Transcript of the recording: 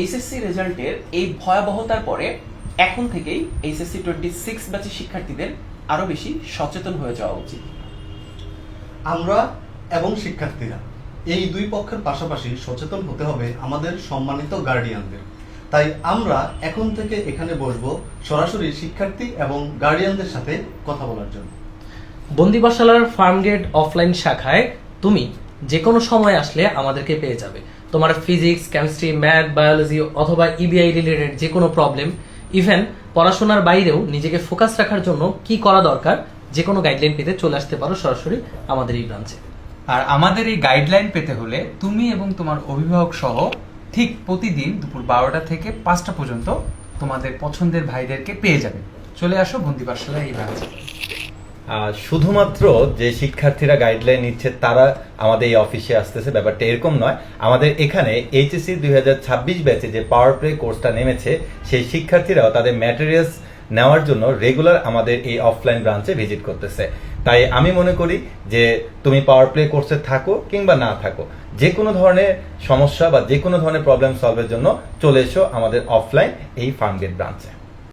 HSC রেজাল্টের এই ভয়াবহতার পরে এখন থেকেই এইচএসসি টোয়েন্টি সিক্স ব্যাচের শিক্ষার্থীদের আরও বেশি সচেতন হয়ে যাওয়া উচিত। আমরা এবং শিক্ষার্থীরা এই দুই পক্ষের পাশাপাশি সচেতন হতে হবে আমাদের সম্মানিত গার্ডিয়ানদের তাই আমরা এখন থেকে এখানে বসবো সরাসরি শিক্ষার্থী এবং গার্ডিয়ানদের সাথে কথা বলার জন্য। বন্দিপাশালার ফার্মগেট অফলাইন শাখায় তুমি যে কোনো সময় আসলে আমাদেরকে পেয়ে যাবে। তোমার ফিজিক্স কেমিস্ট্রি ম্যাথ বায়োলজি অথবা ইবিআই রিলেটেড যে কোনো প্রবলেম ইভেন পড়াশোনার বাইরেও নিজেকে ফোকাস রাখার জন্য কি করা দরকার যে কোনো গাইডলাইন পেতে চলে আসতে পারো সরাসরি আমাদের এই ব্রাঞ্চে আর আমাদের এই গাইডলাইন পেতে হলে তুমি এবং তোমার অভিভাবক সহ ঠিক প্রতিদিন দুপুর বারোটা থেকে পাঁচটা পর্যন্ত তোমাদের পছন্দের ভাইদেরকে পেয়ে যাবে। চলে আসো বন্দি পাঠশালা এই ব্রাঞ্চে শুধুমাত্র যে শিক্ষার্থীরা গাইডলাইন নিচ্ছে, তারা আমাদের এই অফিসে আসতেছে। ব্যাপারটা এরকম নয়। আমাদের এখানে এইচএসসি দুই হাজার ছাব্বিশ ব্যাচে যে পাওয়ার প্লে কোর্সটা নেমেছে, সেই শিক্ষার্থীরাও তাদের ম্যাটেরিয়ালস নেওয়ার জন্য রেগুলার আমাদের এই অফলাইন ব্রাঞ্চে ভিজিট করতেছে। তাই আমি মনে করি যে তুমি পাওয়ার প্লে কোর্সে থাকো কিংবা না থাকো, যে কোনো ধরনের সমস্যা বা যে কোনো ধরনের প্রবলেম সলভের জন্য চলে এসো আমাদের অফলাইন এই ফার্মগেট ব্রাঞ্চে